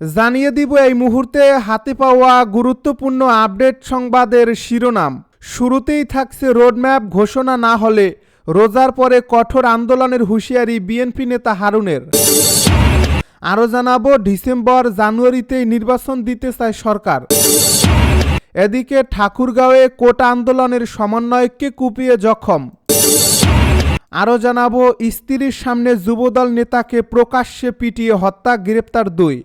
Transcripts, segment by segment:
জানিয়ে দিব এই মুহূর্তে হাতে পাওয়া গুরুত্বপূর্ণ আপডেট সংবাদের শিরোনাম। শুরুতেই থাকছে রোডম্যাপ, ঘোষণা না হলে রোজার পরে কঠোর আন্দোলনের হুঁশিয়ারি বিএনপি নেতা হারুনের। আরও জানাব, ডিসেম্বর জানুয়ারিতেই নির্বাচন দিতে চায় সরকার। এদিকে ঠাকুরগাঁওয়ে কোটা আন্দোলনের সমন্বয়ককে কুপিয়ে জখম। আরও জানাব, স্ত্রীর সামনে যুবদল নেতাকে প্রকাশ্যে পিটিয়ে হত্যা, গ্রেপ্তার দুই।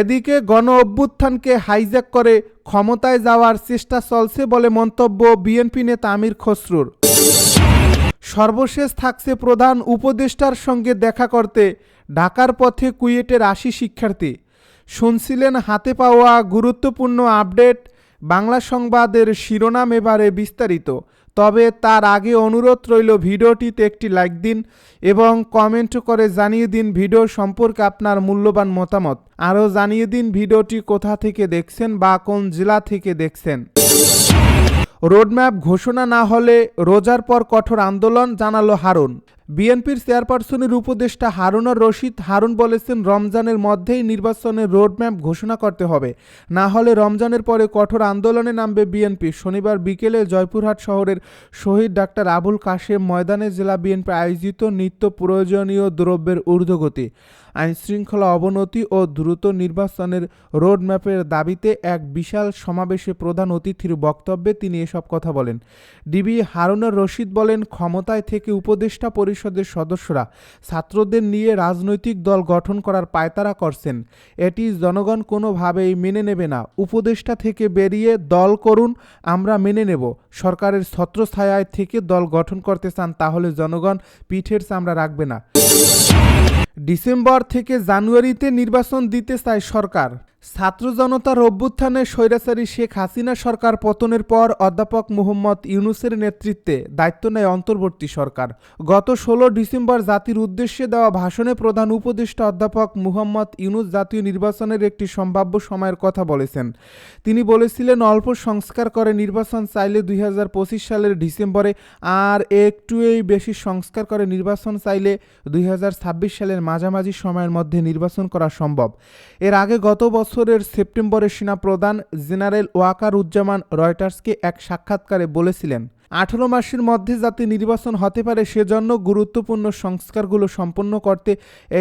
এদিকে গণ অভ্যুত্থানকে হাইজ্যাক করে ক্ষমতায় যাওয়ার চেষ্টা চলছে বলে মন্তব্য বিএনপি নেতা আমির খসরুর। সর্বশেষ থাকছে প্রধান উপদেষ্টার সঙ্গে দেখা করতে ঢাকার পথে কুয়েটের আশি শিক্ষার্থী। শুনছিলেন হাতে পাওয়া গুরুত্বপূর্ণ আপডেট বাংলা সংবাদের শিরোনাম এবারে বিস্তারিত। তবে তার আগে অনুরোধ রইল ভিডিওটিতে একটি লাইক দিন এবং কমেন্ট করে জানিয়ে দিন ভিডিও সম্পর্কে আপনার মূল্যবান মতামত। আরও জানিয়ে দিন ভিডিওটি কোথা থেকে দেখছেন বা কোন জেলা থেকে দেখছেন। রোডম্যাপ ঘোষণা না হলে রোজার পর কঠোর আন্দোলন, জানালো হারুন। বিএনপির চেয়ারপারসনের উপদেষ্টা হারুনার রশিদ হারুন বলেছেন, রমজানের মধ্যেই নির্বাচনের রোডম্যাপ ঘোষণা করতে হবে। না হলে রমজানের পরে কঠোর আন্দোলনে নামবে বিএনপি। শনিবার বিকেলে জয়পুরহাট শহরের শহীদ ডাক্তার আবুল কাশেম ময়দানে জেলা বিএনপি আয়োজিত নিত্য প্রয়োজনীয় দ্রব্যের ঊর্ধ্বগতি, আইনশৃঙ্খলা অবনতি ও দ্রুত নির্বাচনের রোডম্যাপের দাবিতে এক বিশাল সমাবেশে প্রধান অতিথির বক্তব্যে তিনি এসব কথা বলেন। ডিবি হারুনার রশিদ বলেন, ক্ষমতায় থেকে উপদেষ্টা পরিষদের সদস্যরা ছাত্রদের নিয়ে রাজনৈতিক দল গঠন করার পায়তারা করছেন। এটি জনগণ কোনোভাবেই মেনে নেবে না। উপদেষ্টা থেকে বেরিয়ে দল করুন, আমরা মেনে নেব। সরকারের ছত্রছায়ায় থেকে দল গঠন করতে চান তাহলে জনগণ, পিঠের চামড়া রাখবে না। ডিসেম্বর থেকে জানুয়ারিতে নির্বাচন দিতে চায় সরকার। ছাত্র জনতার অভ্যুত্থানে স্বৈরাচারী শেখ হাসিনা সরকার পতনের পর অধ্যাপক মোহাম্মদ ইউনুসের নেতৃত্বে দায়িত্ব নেয় অন্তর্বর্তী সরকার। গত ষোলো ডিসেম্বর জাতির উদ্দেশ্যে দেওয়া ভাষণে প্রধান উপদেষ্টা অধ্যাপক মুহাম্মদ ইউনুস জাতীয় নির্বাচনের একটি সম্ভাব্য সময়ের কথা বলেছেন। তিনি বলেছিলেন, অল্প সংস্কার করে নির্বাচন চাইলে দুই হাজার পঁচিশ সালের ডিসেম্বরে আর একটুই বেশি সংস্কার করে নির্বাচন চাইলে দুই হাজার ছাব্বিশ সালের মাঝামাঝি সময়ের মধ্যে নির্বাচন করা সম্ভব। এর আগে গত বছরের সেপ্টেম্বরে সেনাপ্রধান জেনারেল ওয়াকার উজ্জামান রয়টার্সকে এক সাক্ষাৎকারে বলেছিলেন আঠারো মাসের মধ্যে যাতে নির্বাচন হতে পারে, সেজন্য গুরুত্বপূর্ণ সংস্কারগুলো সম্পন্ন করতে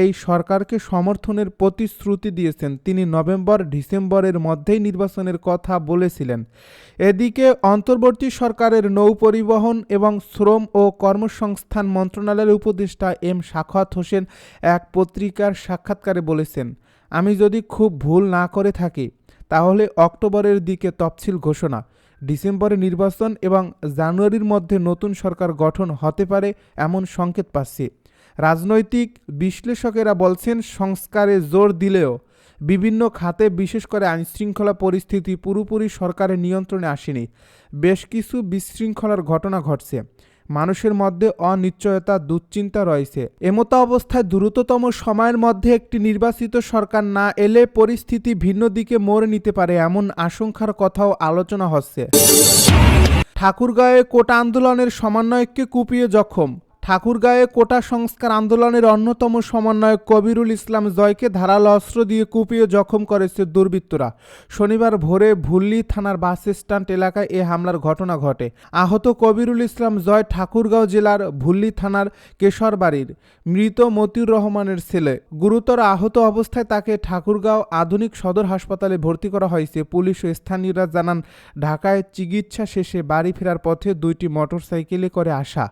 এই সরকারকে সমর্থনের প্রতিশ্রুতি দিয়েছেন। তিনি নভেম্বর, ডিসেম্বরের মধ্যেই নির্বাচনের কথা বলেছিলেন। এদিকে অন্তর্বর্তী সরকারের নৌ পরিবহন এবং শ্রম ও কর্মসংস্থান মন্ত্রণালয়ের উপদেষ্টা এম সাখাওয়াত হোসেন এক পত্রিকার সাক্ষাৎকারে বলেছেন, আমি যদি খুব ভুল না করে থাকি, তাহলে অক্টোবরের দিকে তফসিল ঘোষণা। ডিসেম্বরে নির্বাচন এবং জানুয়ারির মধ্যে নতুন সরকার গঠন হতে পারে এমন সংকেত পাচ্ছে। রাজনৈতিক বিশ্লেষকেরা বলছেন, সংস্কারে জোর দিলেও বিভিন্ন খাতে বিশেষ করে আইনশৃঙ্খলা পরিস্থিতি পুরোপুরি সরকারের নিয়ন্ত্রণে আসেনি। বেশ কিছু বিশৃঙ্খলার ঘটনা ঘটছে। মানুষের মধ্যে অনিশ্চয়তা, দুশ্চিন্তা রয়েছে। এমতো অবস্থায় দ্রুততম সময়ের মধ্যে একটি নির্বাচিত সরকার না এলে পরিস্থিতি ভিন্ন দিকে মোড় নিতে পারে এমন আশঙ্কার কথাও আলোচনা হচ্ছে। ঠাকুরগাঁয়ে কোটা আন্দোলনের সমন্বয়ককে কুপিয়ে জখম। ঠাকুরগাঁয়ে কোটা সংস্কার আন্দোলনের অন্যতম সমন্বয়ক কবিরুল ইসলাম জয়কে ধারালো অস্ত্র দিয়ে কুপিয়ে জখম করেছে দুর্বৃত্তরা। শনিবার ভোরে ভুল্লি থানার বাস স্ট্যান্ড এলাকায় এ হামলার ঘটনা ঘটে। আহত কবিরুল ইসলাম জয় ঠাকুরগাঁও জেলার ভুল্লি থানার কেশরবাড়ির। মৃত মতিউর রহমানের ছেলে। গুরুতর আহত অবস্থায় তাকে ঠাকুরগাঁও আধুনিক সদর হাসপাতালে ভর্তি করা হয়েছে। পুলিশ ও স্থানীয়রা জানান, ঢাকায় চিকিৎসা শেষে বাড়ি ফেরার পথে দুইটি মোটরসাইকেলে করে আসা।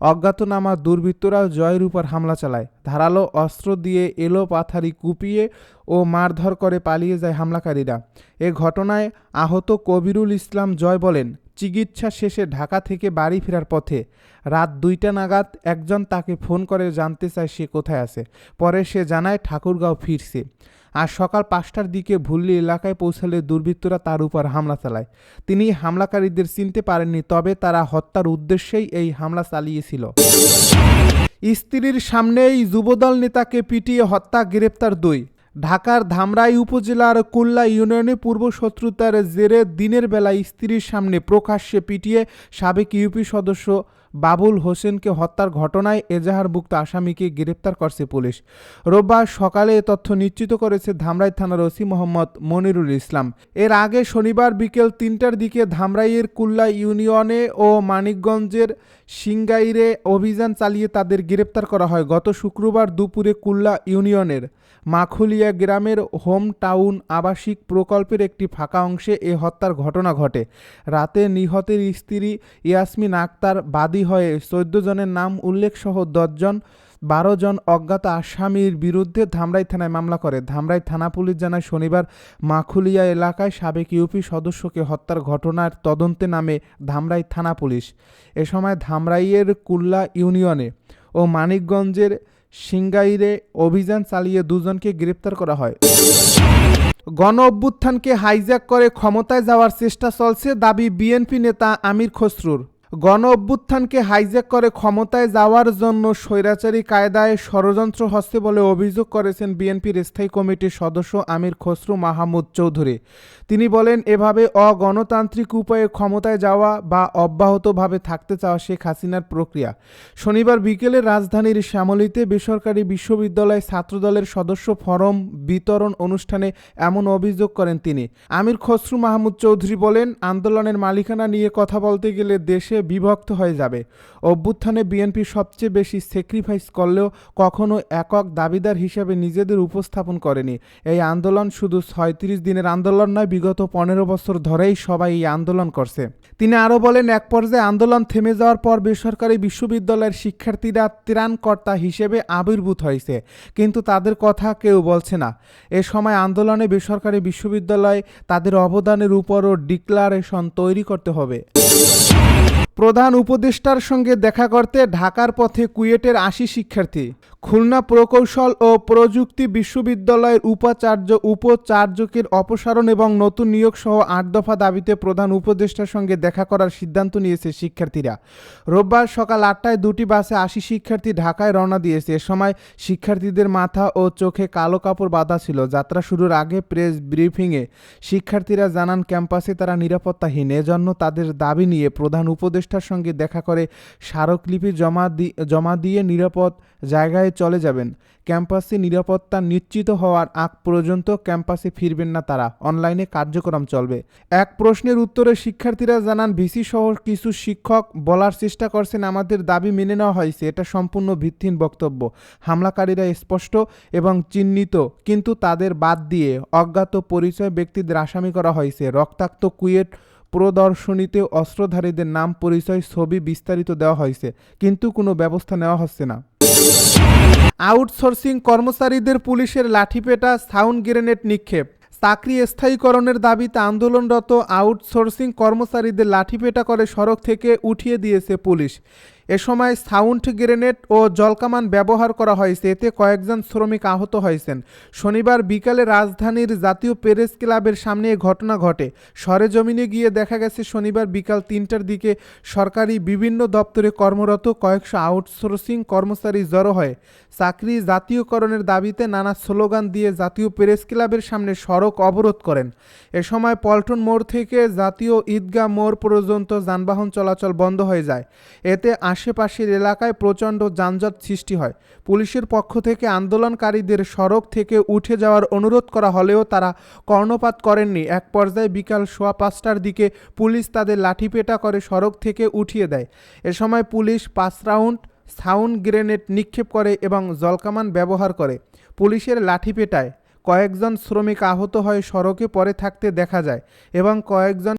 অজ্ঞাতনামা দুর্বৃত্তরা জয়ের উপর হামলা চালায়। ধারালো অস্ত্র দিয়ে এলো পাথারি কুপিয়ে ও মারধর করে পালিয়ে যায় হামলাকারীরা। এ ঘটনায় আহত কবিরুল ইসলাম জয় বলেন চিকিৎসা শেষে ঢাকা থেকে বাড়ি ফেরার পথে রাত দুইটা নাগাদ একজন তাকে ফোন করে জানতে চায় সে কোথায় আছে। পরে সে জানায় ঠাকুরগাঁও ফিরছে। আর সকাল পাঁচটার দিকে ভুল্লি এলাকায় পৌঁছালে দুর্বৃত্তরা তার উপর হামলা চালায়। তিনি হামলাকারীদের চিনতে পারেননি, তবে তারা হত্যার উদ্দেশ্যেই এই হামলা চালিয়েছিল। স্ত্রীর সামনেই যুবদল নেতাকে পিটিয়ে হত্যা, গ্রেপ্তার দুই। ঢাকার ধামরাই উপজেলার কুল্লা ইউনিয়নে পূর্ব শত্রুতার জেরে দিনের বেলায় স্ত্রীর সামনে প্রকাশ্যে পিটিয়ে সাবেক ইউপি সদস্য বাবুল হোসেনকে হত্যার ঘটনায় এজাহারভুক্ত আসামিকে গ্রেপ্তার করছে পুলিশ। রোববার সকালে এ তথ্য নিশ্চিত করেছে ধামরাই থানার ওসি মোহাম্মদ মনিরুল ইসলাম। এর আগে শনিবার বিকেল তিনটার দিকে ধামরাইয়ের কুল্লা ইউনিয়নে ও মানিকগঞ্জের সিংগাইরে অভিযান চালিয়ে তাদের গ্রেপ্তার করা হয়। গত শুক্রবার দুপুরে কুল্লা ইউনিয়নের মাখুলিয়া গ্রামের হোম টাউন আবাসিক প্রকল্পের একটি ফাঁকা অংশে এ হত্যার ঘটনা ঘটে। রাতে নিহতের স্ত্রী ইয়াসমিন আক্তার বাদী হয়ে চোদ্দ জনের নাম উল্লেখসহ দশজন বারো জন অজ্ঞাত আসামির বিরুদ্ধে ধামরাই থানায় মামলা করে। ধামরাই থানা পুলিশ জানায়, শনিবার মাখুলিয়া এলাকায় সাবেক ইউপি সদস্যকে হত্যার ঘটনার তদন্তে নামে ধামরাই থানা পুলিশ। এ সময় ধামরাইয়ের কুল্লা ইউনিয়নে ও মানিকগঞ্জের সিংগাইরে অভিযান চালিয়ে দুজনকে গ্রেপ্তার করা হয়। গণ অভ্যুত্থানকে হাইজ্যাক করে ক্ষমতায় যাওয়ার চেষ্টা চলছে দাবি বিএনপি নেতা আমির খসরুর। গণ অভ্যুত্থানকে হাইজ্যাক করে ক্ষমতায় যাওয়ার জন্য স্বৈরাচারী কায়দায় ষড়যন্ত্র হস্তে বলে অভিযোগ করেছেন বিএনপির স্থায়ী কমিটির সদস্য আমির খসরু মাহমুদ চৌধুরী। তিনি বলেন, এভাবে অগণতান্ত্রিক উপায়ে ক্ষমতায় যাওয়া বা অব্যাহতভাবে থাকতে চাওয়া শেখ হাসিনার প্রক্রিয়া। শনিবার বিকেলে রাজধানীর শ্যামলীতে বেসরকারি বিশ্ববিদ্যালয় ছাত্রদলের সদস্য ফরম বিতরণ অনুষ্ঠানে এমন অভিযোগ করেন তিনি। আমির খসরু মাহমুদ চৌধুরী বলেন, আন্দোলনের মালিকানা নিয়ে কথা বলতে গেলে দেশে বিভক্ত হয়ে যাবে। অভ্যুত্থানে বিএনপি সবচেয়ে বেশি স্যাক্রিফাইস করলেও কখনো একক দাবিদার হিসেবে নিজেদের উপস্থাপন করেনি। এই আন্দোলন শুধু ছয়ত্রিশ দিনের আন্দোলন নয়, বিগত পনেরো বছর ধরেই সবাই এই আন্দোলন করছে। তিনি আরও বলেন, এক পর্যায়ে আন্দোলন থেমে যাওয়ার পর বেসরকারি বিশ্ববিদ্যালয়ের শিক্ষার্থীরা ত্রাণকর্তা হিসেবে আবির্ভূত হয়েছে। কিন্তু তাদের কথা কেউ বলছে না। এ সময় আন্দোলনে বেসরকারি বিশ্ববিদ্যালয় তাদের অবদানের উপরও ডিক্লারেশন তৈরি করতে হবে। প্রধান উপদেষ্টার সঙ্গে দেখা করতে ঢাকার পথে কুয়েটের আশি শিক্ষার্থী, খুলনা প্রকৌশল ও প্রযুক্তি বিশ্ববিদ্যালয়ের উপাচার্য, উপাচার্যকের অপসারণ এবং নতুন নিয়োগ সহ আট দফা দাবিতে প্রধান উপদেষ্টার সঙ্গে দেখা করার সিদ্ধান্ত নিয়েছে শিক্ষার্থীরা। রোববার সকাল আটটায় দুটি বাসে আশি শিক্ষার্থী ঢাকায় রওনা দিয়েছে। এ সময় শিক্ষার্থীদের মাথা ও চোখে কালো কাপড় বাঁধা ছিল। যাত্রা শুরুর আগে প্রেস ব্রিফিংয়ে শিক্ষার্থীরা জানান, ক্যাম্পাসে তারা নিরাপত্তাহীন। এজন্য তাদের দাবি নিয়ে প্রধান উপদেষ্টার সঙ্গে দেখা করে স্মারকলিপি জমা জমা দিয়ে নিরাপদ জায়গায় চলে যাবেন। ক্যাম্পাসে নিরাপত্তা নিশ্চিত হওয়ার আগ পর্যন্ত ক্যাম্পাসে ফিরবেন না তারা। অনলাইনে কার্যক্রম চলবে। এক প্রশ্নের উত্তরে শিক্ষার্থীরা জানান, ভিসি সহ কিছু শিক্ষক বলার চেষ্টা করছেন, আমাদের দাবি মেনে নেওয়া হয়েছে। এটা সম্পূর্ণ ভিত্তিহীন বক্তব্য। হামলাকারীরা স্পষ্ট এবং চিহ্নিত, কিন্তু তাদের বাদ দিয়ে অজ্ঞাত পরিচয় ব্যক্তিদের আসামি করা হয়েছে। রক্তাক্ত কুয়েট প্রদর্শনীতে অস্ত্রধারীদের নাম, পরিচয়, ছবি বিস্তারিত দেওয়া হয়েছে, কিন্তু কোনো ব্যবস্থা নেওয়া হচ্ছে না। আউটসোর্সিং কর্মচারীদের পুলিশের লাঠিপেটা, সাউন্ড গ্রেনেড নিক্ষেপ। চাকরি স্থায়ীকরণের দাবিতে আন্দোলনরত আউটসোর্সিং কর্মচারীদের লাঠিপেটা করে সড়ক থেকে উঠিয়ে দিয়েছে পুলিশ। এ সময় সাউন্ড গ্রেনেড ও জলকামান ব্যবহার করা হয়েছে। এতে কয়েকজন শ্রমিক আহত হয়েছেন। শনিবার বিকালে রাজধানীর জাতীয় প্রেস ক্লাবের সামনে এ ঘটনা ঘটে। সরেজমিনে গিয়ে দেখা গেছে, শনিবার বিকাল তিনটার দিকে সরকারি বিভিন্ন দপ্তরে কর্মরত কয়েকশো আউটসোর্সিং কর্মচারী জড়ো হয়। চাকরি জাতীয়করণের দাবিতে নানা স্লোগান দিয়ে জাতীয় প্রেস ক্লাবের সামনে সড়ক অবরোধ করেন। এ সময় পল্টন মোড় থেকে জাতীয় ঈদগাহ মোড় পর্যন্ত যানবাহন চলাচল বন্ধ হয়ে যায়। এতে আশেপাশের এলাকায় প্রচণ্ড যানজট সৃষ্টি হয়। পুলিশের পক্ষ থেকে আন্দোলনকারীদের সড়ক থেকে উঠে যাওয়ার অনুরোধ করা হলেও তারা কর্ণপাত করেননি। এক পর্যায়ে বিকাল সোয়া পাঁচটার দিকে পুলিশ তাদের লাঠিপেটা করে সড়ক থেকে উঠিয়ে দেয়। এ সময় পুলিশ পাঁচ রাউন্ড সাউন্ড গ্রেনেড নিক্ষেপ করে এবং জলকামান ব্যবহার করে। পুলিশের লাঠিপেটায় কয়েকজন শ্রমিক আহত হয়ে সড়কে পড়ে থাকতে দেখা যায় এবং কয়েকজন